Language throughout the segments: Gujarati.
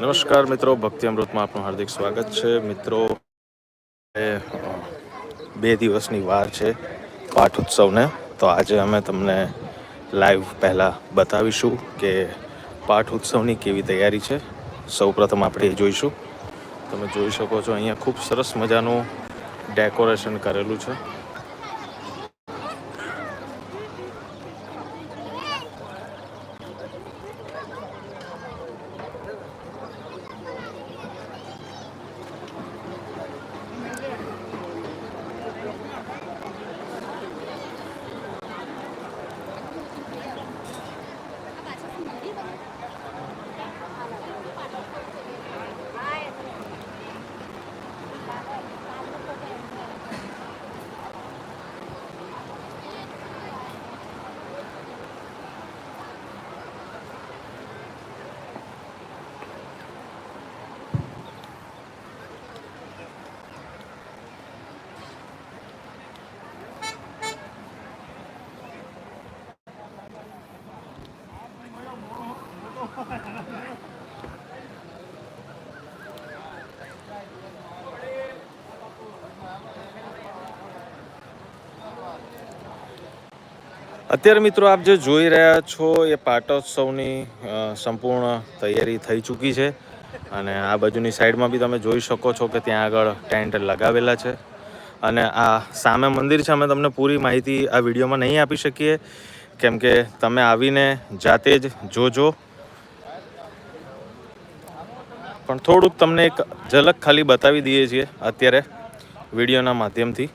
નમસ્કાર મિત્રો, ભક્તિ અમૃતમાં આપનું હાર્દિક સ્વાગત છે. મિત્રો બે દિવસની વાર છે પાઠ ઉત્સવને તો આજે અમે તમને લાઈવ પહેલાં બતાવીશું કે પાઠ ઉત્સવની કેવી તૈયારી છે. સૌપ્રથમ આપણે એ જોઈશું. તમે જોઈ શકો છો, અહીંયા ખૂબ સરસ મજાનું ડેકોરેશન કરેલું છે. અત્યારે મિત્રો આપ જે જોઈ રહ્યા છો એ પાટોત્સવની સંપૂર્ણ તૈયારી થઈ ચૂકી છે. અને આ બાજુની સાઈડમાં બી તમે જોઈ શકો છો કે ત્યાં આગળ ટેન્ટ લગાવેલા છે. અને આ સામે મંદિર છે, અમે તમને પૂરી માહિતી આ વિડીયોમાં નહીં આપી શકીએ. કેમ કે તમે આવીને જાતે જ જોજો. પણ થોડુંક તમને એક ઝલક ખાલી બતાવી દઈએ છીએ અત્યારે વિડીયોના માધ્યમથી.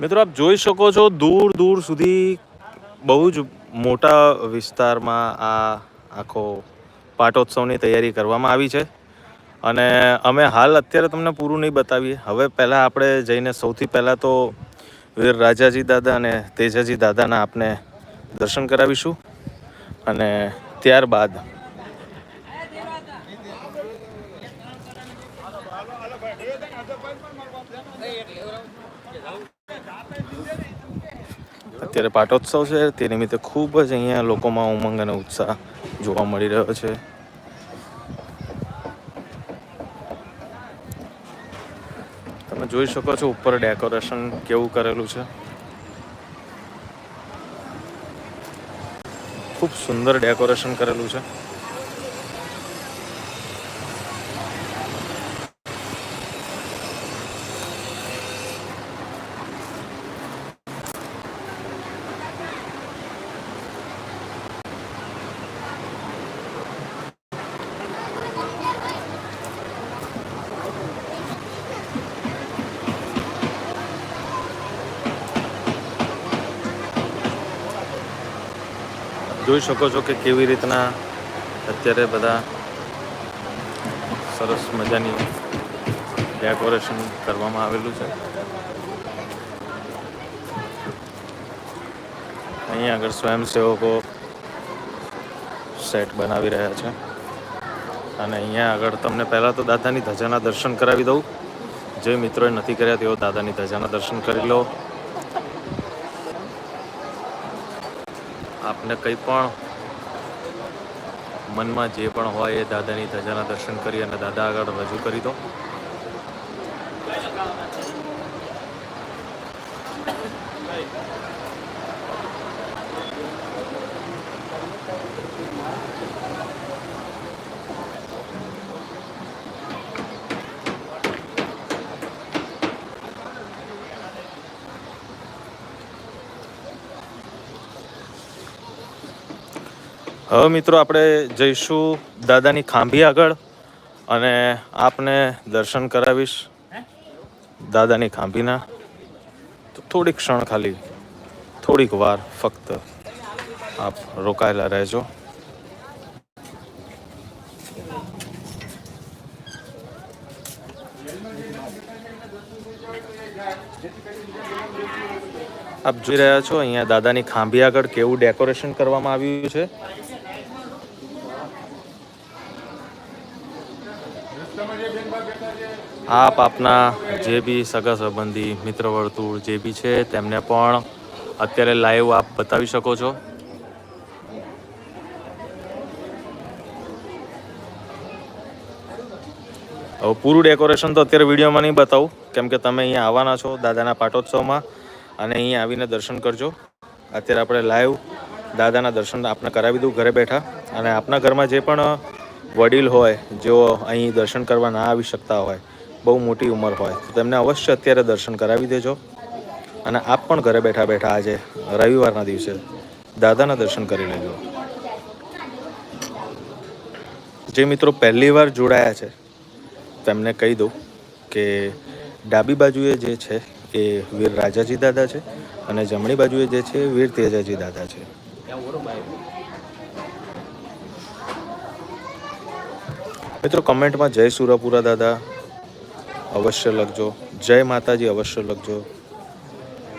મિત્રો, આપ જોઈ શકો છો દૂર દૂર સુધી બહુ જ મોટા વિસ્તારમાં આ આખો પાટોત્સવની તૈયારી કરવામાં આવી છે. અને અમે હાલ અત્યારે તમને પૂરું નહીં બતાવીએ. હવે પહેલાં આપણે જઈને સૌથી પહેલાં તો વીર રાજાજી દાદા અને તેજાજી દાદાના આપને દર્શન કરાવીશું. અને ત્યારબાદ અત્યારે પાટોત્સવ છે, તે નિમિત્તે ખૂબ જ અહીંયા લોકોમાં ઉમંગ અને ઉત્સાહ જોવા મળી રહ્યો છે. તમે જોઈ શકો છો ઉપર ડેકોરેશન કેવું કરેલું છે. ખૂબ સુંદર ડેકોરેશન કરેલું છે. જોઈ શકો છો કે કેવી રીતના અત્યારે બધા સરસ મજાની ડેકોરેશન કરવામાં આવેલું છે. અહીંયા આગળ સ્વયંસેવકો સેટ બનાવી રહ્યા છે. અને અહીંયા આગળ તમને પહેલાં તો દાદાની ધજાના દર્શન કરાવી દઉં. જે મિત્રોએ નથી કર્યા તેઓ દાદાની ધજાના દર્શન કરી લો. આપને કંઈ પણ મનમાં જે પણ હોય એ દાદાની ધજાના દર્શન કરી અને દાદા આગળ રજૂ કરી દો. હવે મિત્રો આપણે જઈશું દાદાની ખાંભી આગળ અને આપને દર્શન કરાવીશ દાદાની ખાંભીના. તો થોડીક ક્ષણ ખાલી થોડીક વાર ફક્ત આપ રોકાયેલા રહેજો. આપ જોઈ રહ્યા છો અહીંયા દાદાની ખાંભી આગળ કેવું ડેકોરેશન કરવામાં આવ્યું છે. આપ આપના જે બી સગા સંબંધી, મિત્ર વર્તુળ જે બી છે, તેમને પણ અત્યારે લાઈવ આપ બતાવી શકો છો. હવે પૂરું ડેકોરેશન તો અત્યારે વિડીયોમાં નહીં બતાવું. કેમ કે તમે અહીંયા આવવાના છો દાદાના પાટોત્સવમાં અને અહીંયા આવીને દર્શન કરજો. અત્યારે આપણે લાઈવ દાદાના દર્શન આપને કરાવી દઉં ઘરે બેઠા. અને આપના ઘરમાં જે પણ વડીલ હોય, જેઓ અહીં દર્શન કરવા ના આવી શકતા હોય બહુ મોટી ઉંમર હોય, તો તેમને અવશ્ય અત્યારે દર્શન કરાવી દેજો. અને આપ પણ ઘરે બેઠા બેઠા આજે રવિવારના દિવસે દાદાના દર્શન કરી લેજો. જે મિત્રો પહેલી વાર જોડાયા છે, તેમને કહી દઉં કે ડાબી બાજુએ જે છે એ વીર રાજાજી દાદા છે અને જમણી બાજુએ જે છે વીર તેજાજી દાદા છે. મિત્રો, કમેન્ટમાં જય સુરાપુરા દાદા. અવશ્ય લખજો. જય માતાજી, અવશ્ય લખજો.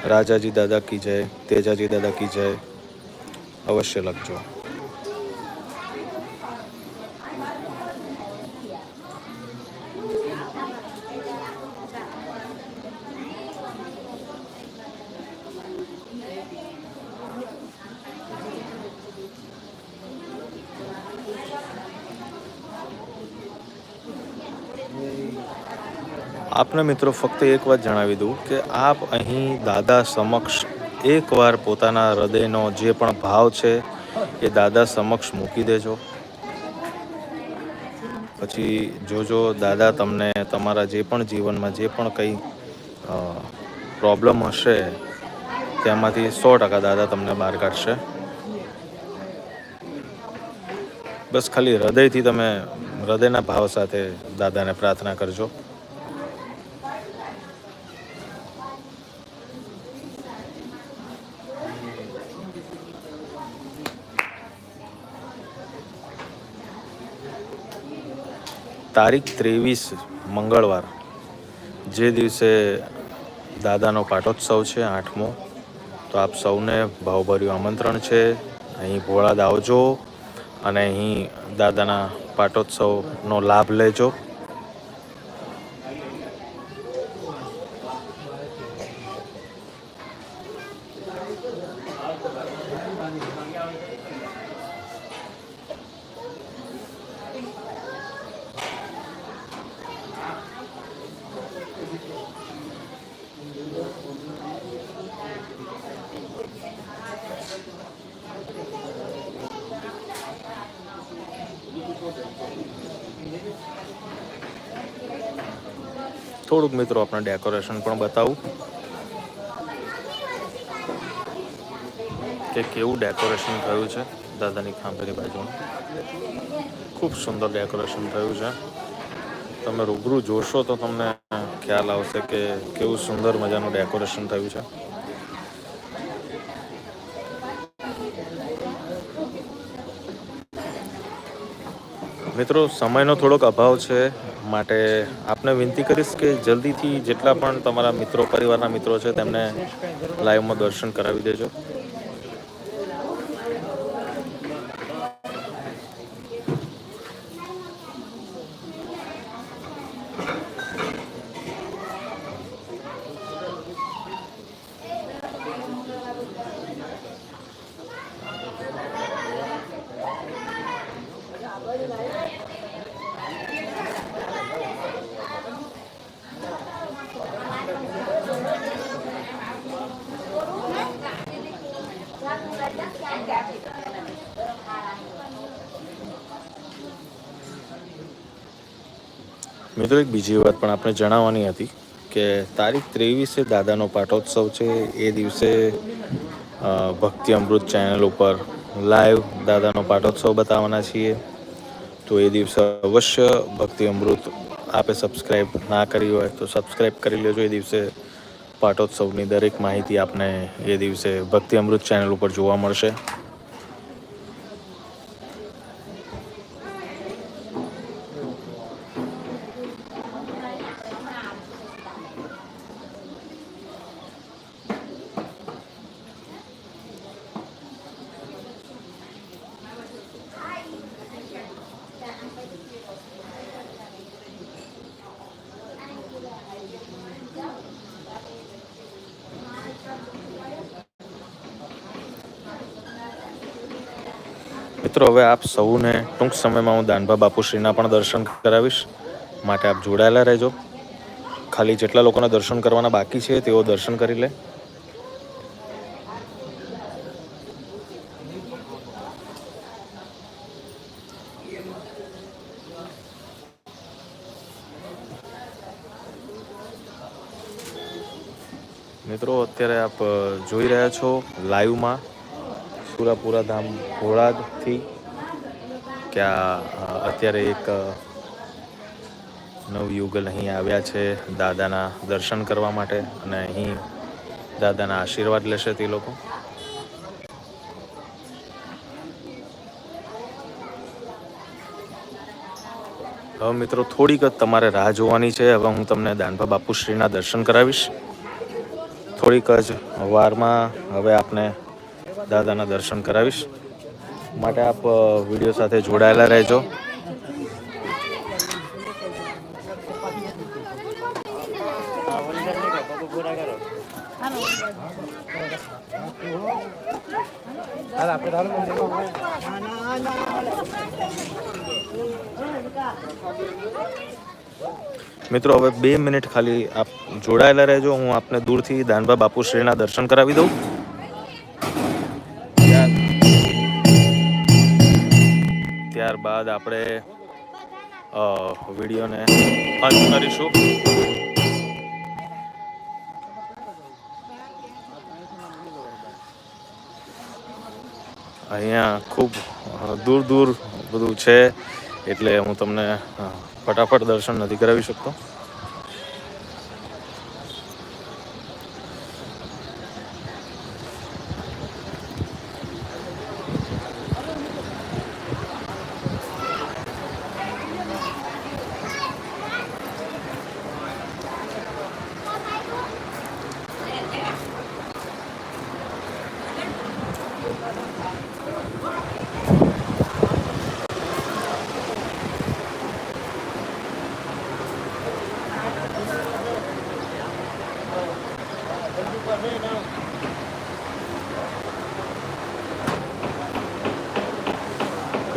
રાજાજી દાદા કી જય, તેજાજી દાદા કી જય, અવશ્ય લખજો. આપને મિત્રો ફક્ત એક વાત જણાવી દઉં કે આપ અહીં દાદા સમક્ષ એકવાર પોતાના હૃદયનો જે પણ ભાવ છે એ દાદા સમક્ષ મૂકી દેજો. પછી જોજો દાદા તમને તમારા જે પણ જીવનમાં જે પણ કંઈ પ્રોબ્લેમ હશે, તેમાંથી સો ટકા દાદા તમને બહાર કાઢશે. બસ ખાલી હૃદયથી તમે હૃદયના ભાવ સાથે દાદાને પ્રાર્થના કરજો. તારીખ ત્રેવીસ મંગળવાર, જે દિવસે દાદાનો પાટોત્સવ છે આઠમો, તો આપ સૌને ભાવભર્યું આમંત્રણ છે. અહીં ભોળાદ આવજો અને અહીં દાદાના પાટોત્સવનો લાભ લેજો. થોડુંક મિત્રો આપણે ડેકોરેશન પણ બતાવું. કે કેવું ડેકોરેશન થયું છે દાદાની ખાંભેલી બાજુમાં. ખૂબ સુંદર ડેકોરેશન થયું છે. તમે રૂબરૂ જોશો તો તમને ખ્યાલ આવશે કે કેવું સુંદર મજાનું ડેકોરેશન થયું છે. મિત્રો, સમયનો થોડોક અભાવ છે. માટે આપને વિનંતી કરીશ કે જલ્દીથી જેટલા પણ તમારા મિત્રો, પરિવારના મિત્રો છે, તેમને લાઈવમાં દર્શન કરાવી દેજો. મિત્રો, એક બીજી વાત પણ આપણે જણાવવાની હતી કે તારીખ ત્રેવીસે દાદાનો પાટોત્સવ છે. એ દિવસે ભક્તિ અમૃત ચેનલ ઉપર લાઈવ દાદાનો પાટોત્સવ બતાવવાના છીએ. તો એ દિવસે અવશ્ય ભક્તિ અમૃત આપે સબસ્ક્રાઈબ ના કરી હોય તો સબસ્ક્રાઈબ કરી લેજો. એ દિવસે પાટોત્સવની દરેક માહિતી આપને એ દિવસે ભક્તિ અમૃત ચેનલ ઉપર જોવા મળશે. મિત્રો, હવે આપ સૌને ટૂંક સમયમાં હું દાનભા બાપુશ્રીના પણ દર્શન કરાવીશ. માટે આપ જોડાયેલા રહેજો. ખાલી જેટલા લોકોના દર્શન કરવાના બાકી છે, તેઓ દર્શન કરી લે. મિત્રો, અત્યારે આપ જોઈ રહ્યા છો લાઈવમાં સુરાપુરા ધામ ભોળાદથી કે આ અત્યારે એક નવયુગલ અહીં આવ્યા છે દાદાના દર્શન કરવા માટે અને અહીં દાદાના આશીર્વાદ લેશે તે લોકો. હવે મિત્રો, થોડીક જ તમારે રાહ જોવાની છે. હવે હું તમને દાનભા બાપુશ્રીના દર્શન કરાવીશ. થોડીક જ વારમાં હવે આપને દાદાના દર્શન કરાવીશ. માટે આપ વીડિયો સાથે જોડાયેલા રહેજો. મિત્રો, હવે બે મિનિટ ખાલી આપ જોડાયેલા રહેજો. હું આપને દૂરથી દાનભા બાપુશ્રીના દર્શન કરાવી દઉં. ત્યારબાદ આપણે વિડીયોને અંત કરીશું. અહીંયા ખૂબ દૂર દૂર બધું છે, એટલે હું તમને ફટાફટ દર્શન નથી કરાવી શકતો.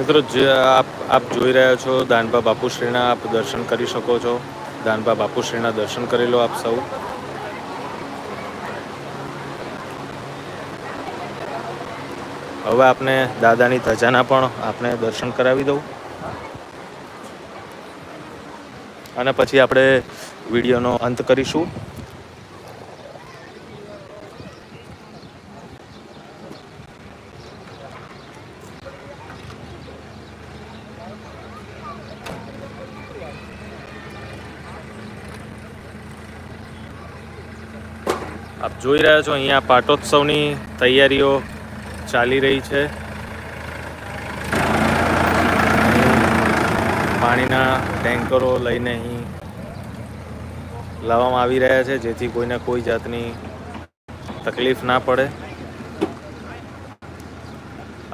મિત્રો આપ આપ જોઈ રહ્યા છો, દાનબા બાપુશ્રીના આપ દર્શન કરી શકો છો. દાનબા બાપુશ્રીના દર્શન કરી લો આપ સૌ. હવે આપને દાદાની ધજાના પણ આપને દર્શન કરાવી દઉં. અને પછી આપણે વિડીયોનો અંત કરીશું. આપ જોઈ રહ્યા છો, અહીંયા પાટોત્સવની તૈયારીઓ ચાલી રહી છે. પાણીના ટેન્કરો લઈને અહીં લાવવામાં આવી રહ્યા છે, જેથી કોઈને કોઈ જાતની તકલીફ ના પડે.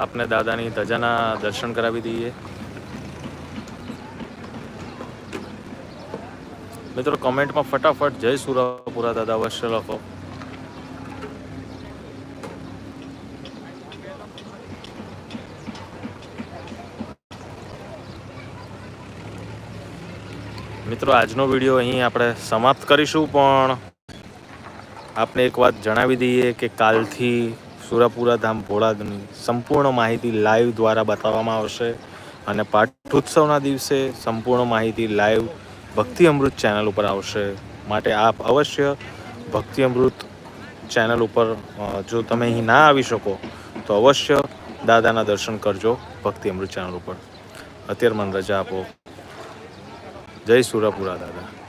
આપને દાદાની ધજાના દર્શન કરાવી દઈએ. મિત્રો કમેન્ટમાં ફટાફટ જય સુરાપુરા દાદા અવશ્ય લખો. મિત્રો, આજનો વીડિયો અહીં આપણે સમાપ્ત કરીશું, પણ આપણે એક વાત જણાવી દઈએ કે કાલથી સુરાપુરા ધામ ભોળાદની સંપૂર્ણ માહિતી લાઈવ દ્વારા બતાવવામાં આવશે અને પાઠોત્સવના દિવસે સંપૂર્ણ માહિતી લાઈવ ભક્તિ અમૃત ચેનલ ઉપર આવશે. માટે આપ અવશ્ય ભક્તિ અમૃત ચેનલ ઉપર જો તમે અહીં ના આવી શકો, તો અવશ્ય દાદાના દર્શન કરજો ભક્તિ અમૃત ચેનલ ઉપર. અત્યારે મને રજા આપો. જય સુરાપુરા દાદા.